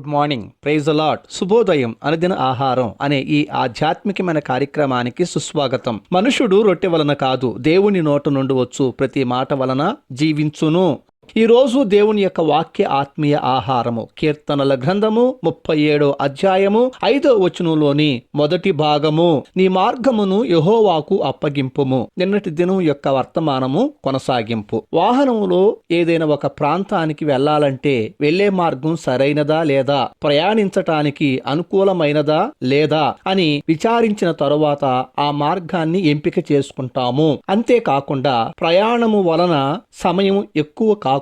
Good morning praise allot శుభోదయం అనుదిన ఆహారం అనే ఈ ఆధ్యాత్మికమైన కార్యక్రమానికి సుస్వాగతం. మనుషుడు రొట్టె వలన కాదు దేవుని నోట నుండి వచ్చు. ప్రతి మాట వలన జీవించును. ఈ రోజు దేవుని యొక్క వాక్య ఆత్మీయ ఆహారము కీర్తనల గ్రంథము ముప్పై ఏడో అధ్యాయము ఐదో వచనంలోని మొదటి భాగము. నీ మార్గమును యహోవాకు అప్పగింపుము. నిన్నటి దినం యొక్క వర్తమానము కొనసాగింపు. వాహనములో ఏదైనా ఒక ప్రాంతానికి వెళ్ళాలంటే వెళ్ళే మార్గం సరైనదా లేదా? ప్రయాణించటానికి అనుకూలమైనదా లేదా? అని విచారించిన తరువాత ఆ మార్గాన్ని ఎంపిక చేసుకుంటాము. అంతేకాకుండా ప్రయాణము వలన సమయం ఎక్కువ కాకుండా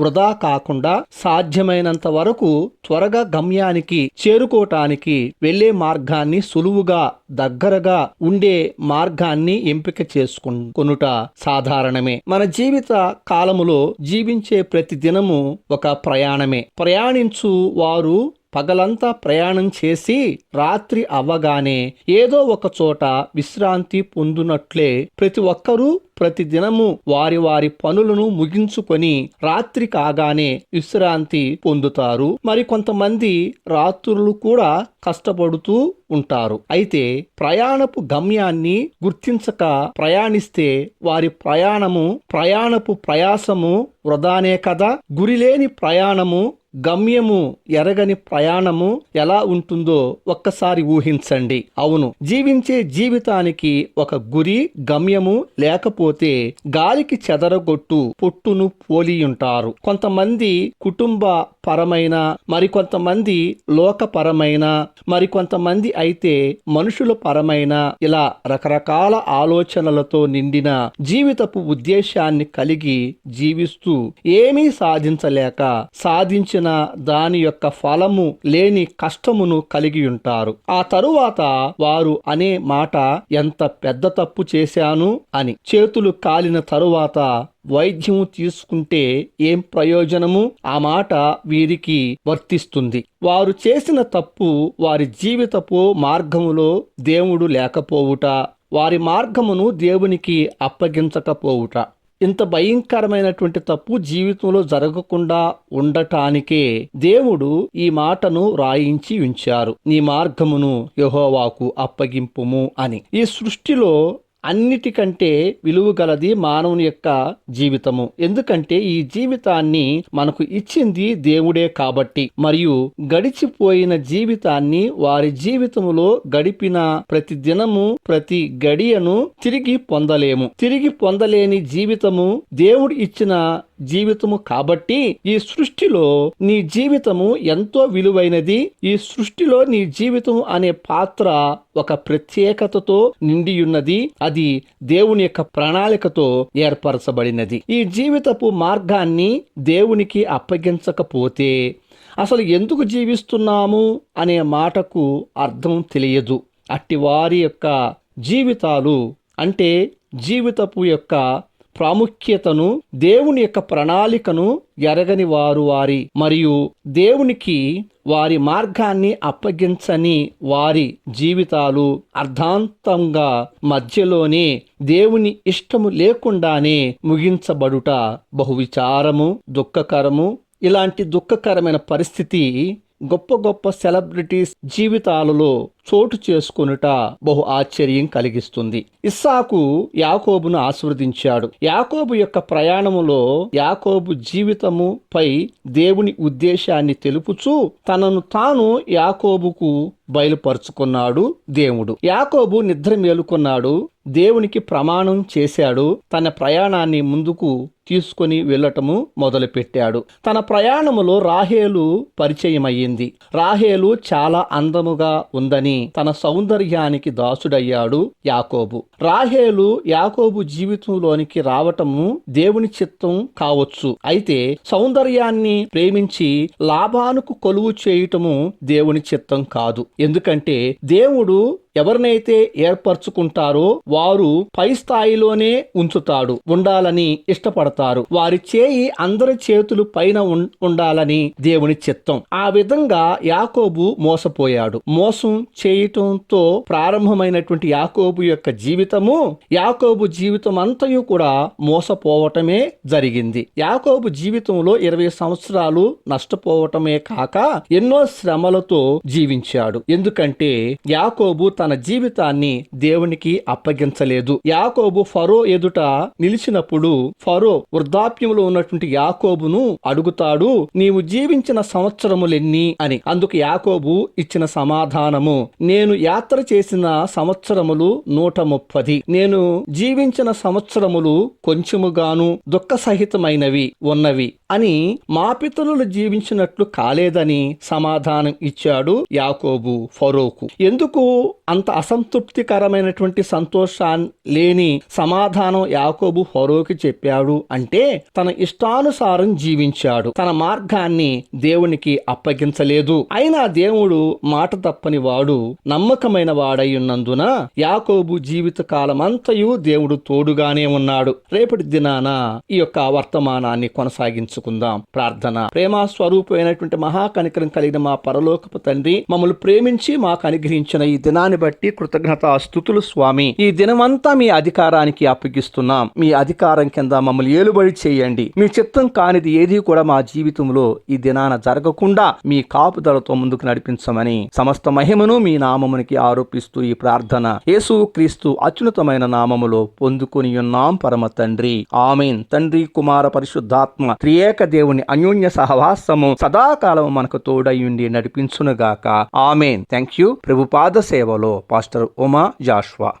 వృధా కాకుండా సాధ్యమైనంత వరకు త్వరగా గమ్యానికి చేరుకోవటానికి వెళ్ళే మార్గాన్ని సులువుగా దగ్గరగా ఉండే మార్గాన్ని ఎంపిక చేసుకొనుట సాధారణమే. మన జీవిత కాలములో జీవించే ప్రతి దినము ఒక ప్రయాణమే. ప్రయాణించు వారు పగలంతా ప్రయాణం చేసి రాత్రి అవ్వగానే ఏదో ఒక చోట విశ్రాంతి పొందునట్లే ప్రతి ఒక్కరూ ప్రతి దినము వారి వారి పనులను ముగించుకొని రాత్రి కాగానే విశ్రాంతి పొందుతారు. మరి కొంతమంది రాత్రులు కూడా కష్టపడుతూ ఉంటారు. అయితే ప్రయాణపు గమ్యాన్ని గుర్తించక ప్రయాణిస్తే వారి ప్రయాణము ప్రయాణపు ప్రయాసము వృధానే కదా. గురిలేని ప్రయాణము గమ్యము ఎరగని ప్రయాణము ఎలా ఉంటుందో ఒక్కసారి ఊహించండి. అవును జీవించే జీవితానికి ఒక గురి గమ్యము లేకపోతే గాలికి చెదరగొట్టు పొట్టును పోలియుంటారు. కొంతమంది కుటుంబ పరమైన మరికొంతమంది లోకపరమైన మరికొంతమంది అయితే మనుషుల పరమైన ఇలా రకరకాల ఆలోచనలతో నిండిన జీవితపు ఉద్దేశాన్ని కలిగి జీవిస్తూ ఏమీ సాధించలేక సాధించిన దాని యొక్క ఫలము లేని కష్టమును కలిగి ఉంటారు. ఆ తరువాత వారు అనే మాట ఎంత పెద్ద తప్పు చేశాను అని. చేతులు కాలిన తరువాత వైద్యము తీసుకుంటే ఏం ప్రయోజనము? ఆ మాట వీరికి వర్తిస్తుంది. వారు చేసిన తప్పు వారి జీవితపు మార్గములో దేవుడు లేకపోవుట వారి మార్గమును దేవునికి అప్పగించకపోవుట. ఇంత భయంకరమైనటువంటి తప్పు జీవితంలో జరగకుండా ఉండటానికే దేవుడు ఈ మాటను రాయించి ఉంచారు. నీ మార్గమును యహోవాకు అప్పగింపుము అని. ఈ సృష్టిలో అన్నిటికంటే విలువ గలది మానవుని యొక్క జీవితము. ఎందుకంటే ఈ జీవితాన్ని మనకు ఇచ్చింది దేవుడే కాబట్టి. మరియు గడిచిపోయిన జీవితాన్ని వారి జీవితములో గడిపిన ప్రతి దినము ప్రతి గడియను తిరిగి పొందలేము. తిరిగి పొందలేని జీవితము దేవుడు ఇచ్చిన జీవితము కాబట్టి ఈ సృష్టిలో నీ జీవితము ఎంతో విలువైనది. ఈ సృష్టిలో నీ జీవితం అనే పాత్ర ఒక ప్రత్యేకతతో నిండియున్నది. అది దేవుని యొక్క ప్రణాళికతో ఏర్పరచబడినది. ఈ జీవితపు మార్గాన్ని దేవునికి అప్పగించకపోతే అసలు ఎందుకు జీవిస్తున్నాము అనే మాటకు అర్థం తెలియదు. అట్టి వారి యొక్క జీవితాలు అంటే జీవితపు యొక్క ప్రాముఖ్యతను దేవుని యొక్క ప్రణాళికను ఎరగని వారు వారి మరియు దేవునికి వారి మార్గాన్ని అప్పగించని వారి జీవితాలు అర్ధాంతంగా మధ్యలోనే దేవుని ఇష్టము లేకుండానే ముగించబడుట బహువిచారము దుఃఖకరము. ఇలాంటి దుఃఖకరమైన పరిస్థితి గొప్ప గొప్ప సెలబ్రిటీస్ జీవితాలలో చోటు చేసుకొనుట బహు ఆశ్చర్యం కలిగిస్తుంది. ఇస్సాకు యాకోబును ఆశీర్వదించాడు. యాకోబు యొక్క ప్రయాణములో యాకోబు జీవితము పై దేవుని ఉద్దేశాన్ని తెలుపుచూ తనను తాను యాకోబుకు బయలుపరుచుకున్నాడు దేవుడు. యాకోబు నిద్ర మేలుకున్నాడు. దేవునికి ప్రమాణం చేశాడు. తన ప్రయాణాన్ని ముందుకు తీసుకొని వెళ్ళటము మొదలుపెట్టాడు. తన ప్రయాణములో రాహేలు పరిచయమయ్యింది. రాహేలు చాలా అందముగా ఉందని తన సౌందర్యానికి దాసుడయ్యాడు యాకోబు. రాహేలు యాకోబు జీవితంలోనికి రావటము దేవుని చిత్తం కావచ్చు. అయితే సౌందర్యాన్ని ప్రేమించి లాభానుకు కొలువు చేయటము దేవుని చిత్తం కాదు. ఎందుకంటే దేవుడు ఎవరినైతే ఏర్పరచుకుంటారో వారు పై స్థాయిలోనే ఉంచుతాడు. ఉండాలని ఇష్టపడతారు. వారి చేయి అందరి చేతులు పైన ఉం- ఉండాలని దేవుని చిత్తం. ఆ విధంగా యాకోబు మోసపోయాడు. మోసం చేయటంతో ప్రారంభమైనటువంటి యాకోబు యొక్క జీవితము యాకోబు జీవితం అంతయు కూడా మోసపోవటమే జరిగింది. యాకోబు జీవితంలో ఇరవై సంవత్సరాలు నష్టపోవటమే కాక ఎన్నో శ్రమలతో జీవించాడు. ఎందుకంటే యాకోబు తన జీవితాన్ని దేవునికి అప్పగించలేదు. యాకోబు ఫరో ఎదుట నిలిచినప్పుడు ఫరో వృద్ధాప్యములో ఉన్నటువంటి యాకోబును అడుగుతాడు నీవు జీవించిన సంవత్సరములెన్ని? అని. అందుకు యాకోబు ఇచ్చిన సమాధానము నేను యాత్ర చేసిన సంవత్సరములు నూట ముప్పది. నేను జీవించిన సంవత్సరములు కొంచెముగాను దుఃఖ సహితమైనవి ఉన్నవి అని మా పితరులు జీవించినట్లు కాలేదని సమాధానం ఇచ్చాడు యాకోబు ఫరోకు. ఎందుకు అంత అసంతృప్తికరమైనటువంటి సంతోషాన్ని లేని సమాధానం యాకోబు ఫరోకి చెప్పాడు అంటే తన ఇష్టానుసారం జీవించాడు. తన మార్గాన్ని దేవునికి అప్పగించలేదు. అయినా దేవుడు మాట తప్పని వాడు నమ్మకమైన వాడై ఉన్నందున యాకోబు జీవిత కాలమంతయు దేవుడు తోడుగానే ఉన్నాడు. రేపటి దినాన ఈ యొక్క వర్తమానాన్ని కొనసాగించుకుందాం. ప్రార్థన. ప్రేమ స్వరూపమైనటువంటి మహాకనికరం కలిగిన మా పరలోకపు తండ్రి మమ్మల్ని ప్రేమించి మాకు అనుగ్రహించిన ఈ దినాన్ని బట్టి కృతజ్ఞత స్థుతులు స్వామి. ఈ దినమంతా మీ అధికారానికి అప్పగిస్తున్నాం. మీ అధికారం కింద మమ్మల్ని ఏలుబడి చేయండి. మీ చిత్తం కానిది ఏది కూడా మా జీవితంలో ఈ దినాన జరగకుండా మీ కాపుదలతో ముందుకు నడిపించమని సమస్త మహిమను మీ నామమునికి ఆరోపిస్తూ ఈ ప్రార్థన యేసు క్రీస్తు అత్యున్నతమైన నామములో పొందుకుని ఉన్నాం పరమ తండ్రి. ఆమెన్. తండ్రి కుమార పరిశుద్ధాత్మ త్రియేక దేవుని అన్యోన్య సహవాసము సదాకాలం మనకు తోడయుండి నడిపించునుగాక. ఆమెన్. థ్యాంక్ యూ ప్రభుపాద సేవలో పాస్టర్ ఉమా జాష్వా.